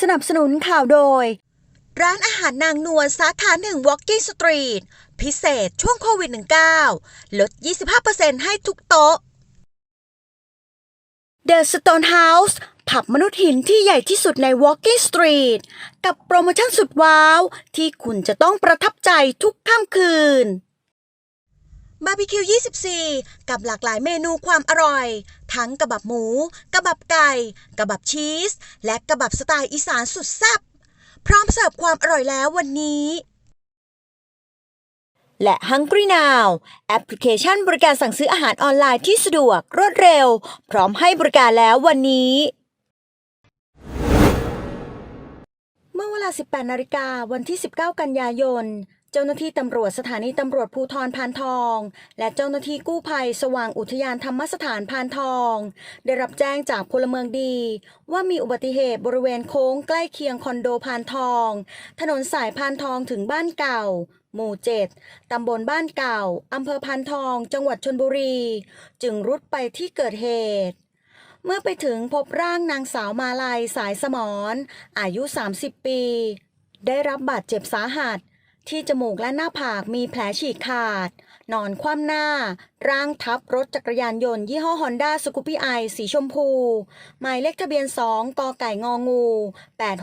สนับสนุนข่าวโดย ร้านอาหารนางนวลสาขาหนึ่ง Walking Street พิเศษช่วงโควิด -19 ลด 25%ให้ทุกโต๊ะ The Stone House ผับมนุษย์หินที่ใหญ่ที่สุดใน Walking Street กับโปรโมชั่นสุดว้าว ที่คุณจะต้องประทับใจทุกค่ำคืน บาร์บีคิว 24 กับหลากหลายเมนูความอร่อย ทั้งกระบับหมู กระบับไก่ กระบับชีส และกระบับสไตล์อีสานสุดแซ่บพร้อมเสิร์ฟความอร่อยแล้ววันนี้ และ Hungry Now แอปพลิเคชันบริการสั่งซื้ออาหารออนไลน์ที่สะดวกรวดเร็ว พร้อมให้บริการแล้ววันนี้เมื่อเวลา 18 นาฬิกาวันที่ 19 กันยายน เจ้าหน้าที่ตำรวจสถานีตำรวจภูธรพานทอง และเจ้าหน้าที่กู้ภัยสว่างอุทยานธรรมสถานพานทอง ได้รับแจ้งจากพลเมืองดี ว่ามีอุบัติเหตุบริเวณโค้งใกล้เคียงคอนโดพานทอง ถนนสายพานทองถึงบ้านเก่า หมู่7ตำบลบ้านเก่าอำเภอพานทอง จังหวัดชนบุรี จึงรุดไปที่เกิดเหตุเมื่อไปถึงพบร่างนางสาวมาลัยสายสมรอายุ 30 ปี ได้รับบาดเจ็บสาหัส ที่จมูกและหน้าผากมีแผลฉีกขาด นอนคว่ำหน้า ร่างทับรถจักรยานยนต์ยี่ห้อฮอนด้าสกูปี้ไอสีชมพู หมายเลขทะเบียน 2 กไก่งองู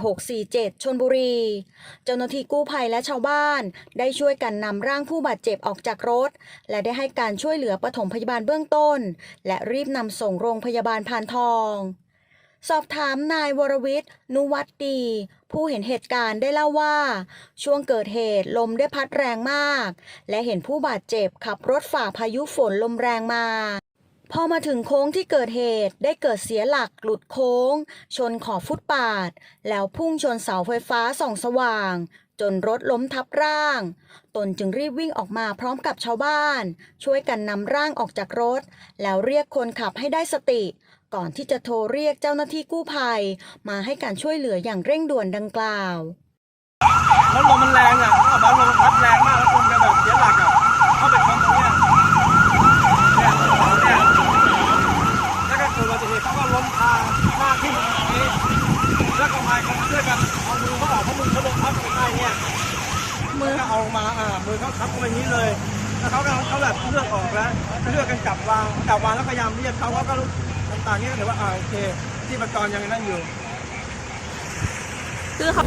8647 ชนบุรี เจ้าหน้าที่กู้ภัยและชาวบ้าน ได้ช่วยกันนำร่างผู้บาดเจ็บออกจากรถ และได้ให้การช่วยเหลือปฐมพยาบาลเบื้องต้น และรีบนำส่งโรงพยาบาลพานทอง สอบถามนายวรวิทย์ นุวัตดี ผู้เห็นเหตุการณ์ได้เล่าว่า ช่วงเกิดเหตุลมได้พัดแรงมาก และเห็นผู้บาดเจ็บขับรถฝ่าพายุฝนลมแรงมาพอมาถึงโค้งที่เกิดเหตุได้เกิดเสียหลักหลุดโค้ง ชนขอบฟุตปาด แล้วพุ่งชนเสาไฟฟ้าส่องสว่าง จนรถล้มทับร่าง ตนจึงรีบวิ่งออกมาพร้อมกับชาวบ้าน ช่วยกันนำร่างออกจากรถ แล้วเรียกคนขับให้ได้สติ ก่อนที่จะโทรเรียกเจ้าหน้าที่กู้ภัย มาให้การช่วยเหลืออย่างเร่งด่วนดังกล่าวแล้วลมมันแรงอะขับมาลมพัดแรงมากแล้วคงจะแบบเสียหลักอะเข้าไปชนตรงเนี้ยเนี่ยเนี่ยแล้วก็เกิดอุบัติเหตุเขาก็ล้มคาหน้าทิ่มอย่างนี้แล้วก็มาช่วยกันเอามือเขาออกเพราะมือเขาลงทับไปใต้เนี่ยมือก็เอามาอ่ามือเขาทับไปอนี้เลยแล้วเขาก็เขาแบบเลือดออกแล้วเลือดกันจับวางจับวางแล้วพยายามเรียกเขาเขาก็ ต่างๆลนี่ก็ถือว่าอ่าโอเค ที่ประกรยังนั่งอยู่ คือเขา